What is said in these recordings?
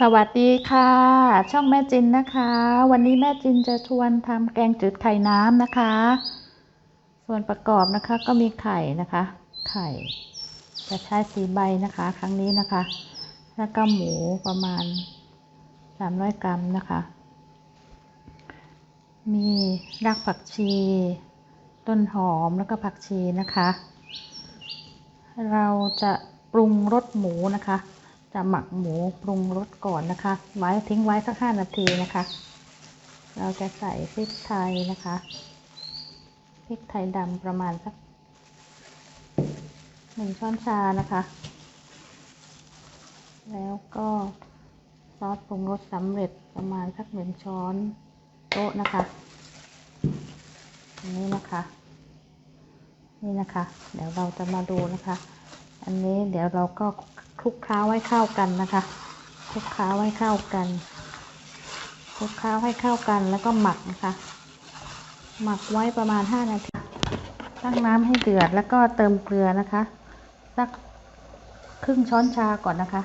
สวัสดีค่ะ ช่องแม่จินนะคะ วันนี้แม่จินจะชวนทำแกงจืดไข่น้ำนะคะ ส่วนประกอบนะคะก็มีไข่นะคะ ไข่ จะใช้สีใบนะคะ ครั้งนี้นะคะ แล้วก็หมูประมาณ300กรัมนะคะ มีรากผักชี ต้นหอมแล้วก็ผักชีนะคะ เราจะปรุงรสหมูนะคะ จะหมักหมูปรุงรสก่อนนะคะ ไว้ทิ้งไว้สักห้านาทีนะคะ เราจะใส่พริกไทยนะคะพริกไทยดำประมาณสักหนึ่งช้อนชานะคะ แล้วก็ซอสปรุงรสสำเร็จประมาณสักหนึ่งช้อนโต๊ะนะคะอันนี้นะคะ นี่นะคะ เดี๋ยวเราจะมาดูนะคะ อันนี้เดี๋ยวเราก็ คลุกเคล้าให้เข้ากันนะคะคลุกเคล้าให้เข้ากันคลุกเคล้าให้เข้ากันแล้วก็หมักนะคะ หมักไว้ประมาณ 5 นาที ตั้งน้ำให้เดือดแล้วก็เติมเกลือนะคะ สักครึ่งช้อนชาก่อนนะคะ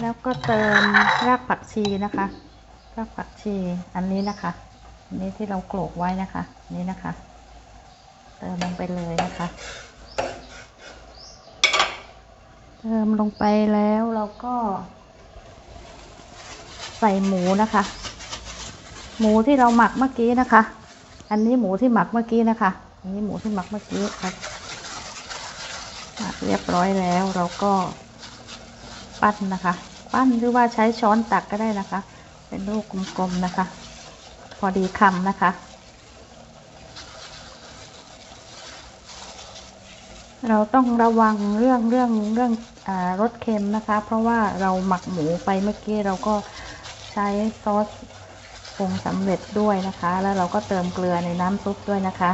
แล้วก็เติมรากผักชีนะคะ รากผักชีอันนี้นะคะอันนี้ที่เราโขลกไว้นะคะนนี้นะคะ เติมลงไปเลยนะคะ เติมลงไปแล้วเราก็ ใส่หมูนะคะ หมูที่เราหมักเมื่อกี้นะคะ อันนี้หมูที่หมักเมื่อกี้นะคะ อันนี้หมูที่หมักเมื่อกี้ครับหมักเรียบร้อยแล้วเราก็ปั้นนะคะ ปั้นหรือว่าใช้ช้อนตักก็ได้นะคะ เป็นลูกกลมๆนะคะ พอดีคำนะคะ เราต้องระวังเรื่องเรื่องเรื่องอรสเค็มนะคะ เพราะว่าเราหมักหมูไปเมื่อกี้เราก็ใช้ซอสปรุงสำเร็จด้วยนะคะ แล้วเราก็เติมเกลือในน้ำซุปด้วยนะคะ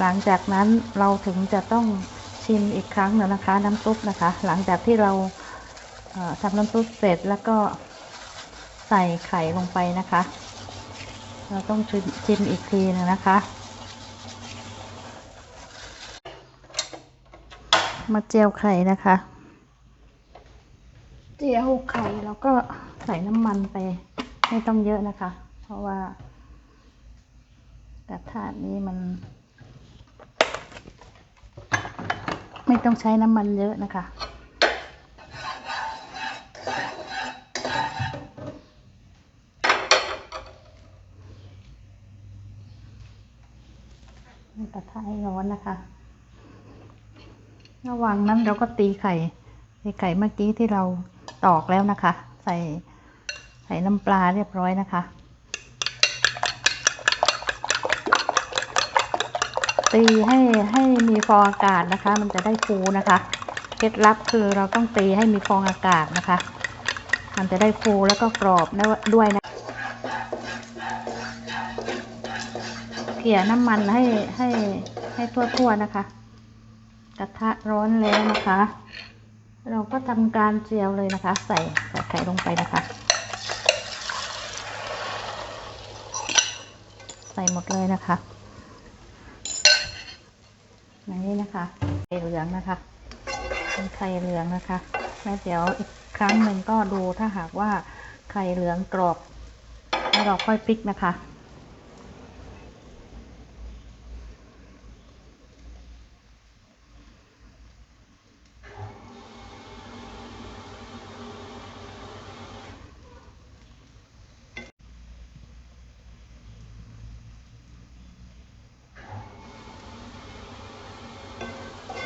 หลังจากนั้นเราถึงจะต้องชิมอีกครั้งหนึ่งนะคะ น้ำซุปนะคะ หลังจากที่เราทำน้ำซุปเสร็จแล้วก็ใส่ไข่ลงไปนะคะ เราต้องชิมอีกทีหนึงนะคะ มาเจียวไข่นะคะ เจียวไข่แล้วก็ใส่น้ำมันไป ไม่ต้องเยอะนะคะ เพราะว่ากระทะนี้มัน ไม่ต้องใช้น้ำมันเยอะนะคะกระทะให้ร้อนนะคะ วางนั้นเราก็ตีไข่ตีไข่เมื่อกี้ที่เราตอกแล้วนะคะ ใส่ใส่น้ำปลาเรียบร้อยนะคะ ตีให้ให้มีฟองอากาศนะคะ มันจะได้ฟูนะคะเคล็ดลับคือเราต้องตีให้มีฟองอากาศนะคะ มันจะได้ฟูแล้วก็กรอบด้วยนะเกลี่ยน้ำมันให้ให้ให้ทั่วๆนะคะ กระทะร้อนแล้วนะคะ เราก็ทำการเจียวเลยนะคะ ใส่ใส่ไข่ลงไปนะคะ ใส่หมดเลยนะคะอย่างนี้นะคะไข่เหลืองนะคะเป็นไข่เหลืองนะคะแล้วเดี๋ยวอีกครั้งหนึ่งก็ดูถ้าหากว่าไข่เหลืองกรอบแล้วเราค่อยพลิกนะคะ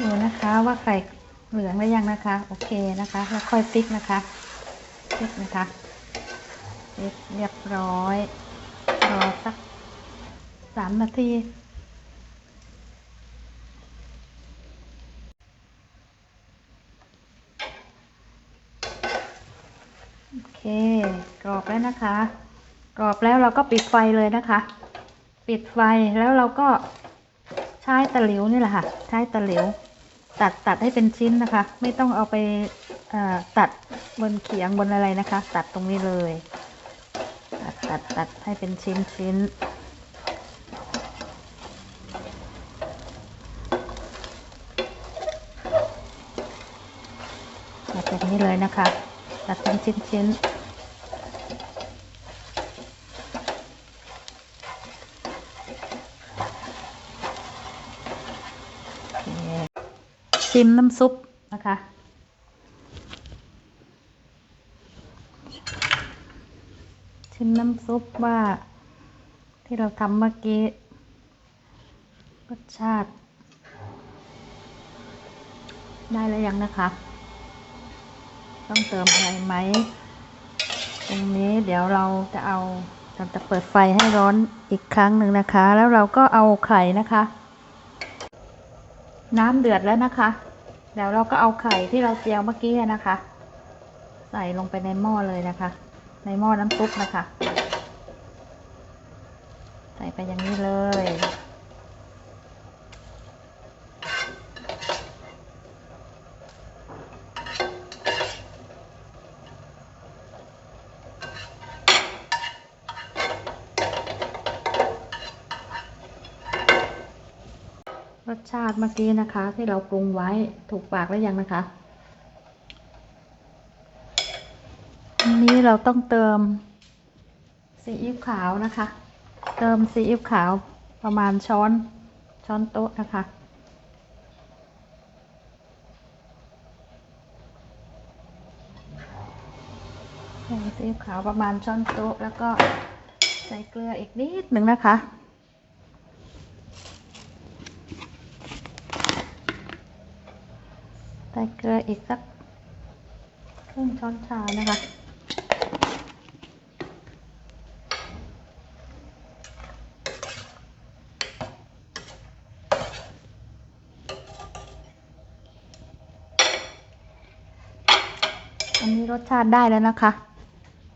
ดูนะคะว่าไข่เหลืองหรือยังนะคะ โอเคนะคะ แล้วค่อยพลิกนะคะพลิกนะคะพลิกเรียบร้อยรอสักสามนาทีโอเคกรอบแล้วนะคะ กรอบแล้วเราก็ปิดไฟเลยนะคะ ปิดไฟแล้วเราก็ใช้ตะหลิวนี่แหละค่ะ ใช้ตะหลิว ตัดตัดให้เป็นชิ้นนะคะ ไม่ต้องเอาไปตัดบนเขียงบนอะไรนะคะ ตัดตรงนี้เลย ตัดตัดตัดให้เป็นชิ้นชิ้นตัดแบบนี้เลยนะคะ ตัดเป็นชิ้นๆโอเค ชิมน้ำซุปนะคะ ชิมน้ำซุปว่า ที่เราทำเมื่อกี้รสชาติ ได้แล้วยังนะคะ ต้องเติมอะไรไหม ตรงนี้เดี๋ยวเราจะเอาเราจะเปิดไฟให้ร้อนอีกครั้งหนึ่งนะคะ แล้วเราก็เอาไข่นะคะ น้ำเดือดแล้วนะคะ เดี๋ยวเราก็เอาไข่ที่เราเจียวเมื่อกี้นะคะ ใส่ลงไปในหม้อเลยนะคะ ในหม้อน้ำซุปนะคะ ใส่ไปอย่างนี้เลย ชาติเมื่อกี้นะคะ ที่เราปรุงไว้ถูกปากแล้วยังนะคะอันนี้เราต้องเติมซีอิ๊วขาวนะคะ เติมซีอิ๊วขาวประมาณช้อนช้อนโต๊ะนะคะใส่ซีอิ๊วขาวประมาณช้อนโต๊ะแล้วก็ใส่เกลืออีกนิดหนึ่งนะคะ ใส่ เกลืออีกสักครึ่งช้อนชานะคะ อันนี้รสชาติได้แล้วนะคะ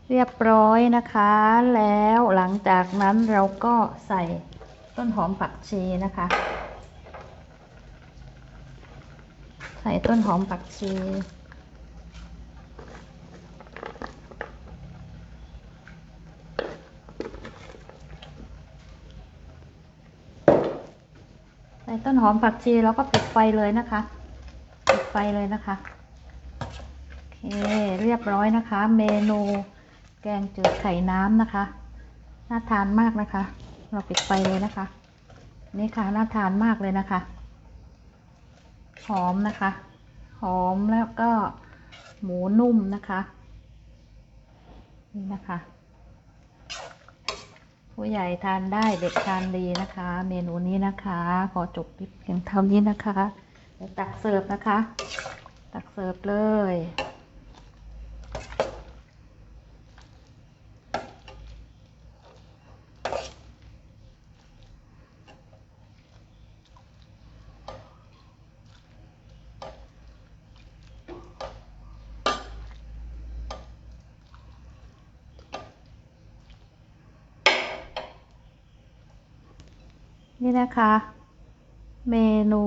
เรียบร้อยนะคะ แล้วหลังจากนั้นเราก็ใส่ต้นหอมผักชีนะคะ ใส่ต้นหอมผักชีใส่ต้นหอมผักชีแล้วก็ปิดไฟเลยนะคะ ปิดไฟเลยนะคะ โอเค เรียบร้อยนะคะ เมนูแกงจืดไข่น้ำนะคะ น่าทานมากนะคะ เราปิดไฟเลยนะคะ นี่ค่ะ น่าทานมากเลยนะคะ หอมนะคะ หอมแล้วก็หมูนุ่มนะคะ นี่นะคะ ผู้ใหญ่ทานได้เด็กทานดีนะคะ เมนูนี้นะคะ ขอจบคลิปเพียงเท่านี้นะคะเดี๋ยวตักเสิร์ฟนะคะ ตักเสิร์ฟเลย นี่นะคะ เมนู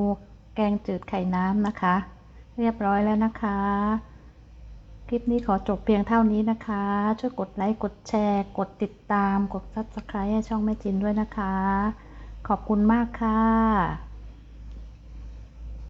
แกงจืดไข่น้ำนะคะ เรียบร้อยแล้วนะคะ คลิปนี้ขอจบเพียงเท่านี้นะคะ ช่วยกดไลค์กดแชร์ กดติดตาม กด subscribe ให้ช่องแม่จินด้วยนะคะ ขอบคุณมากค่ะ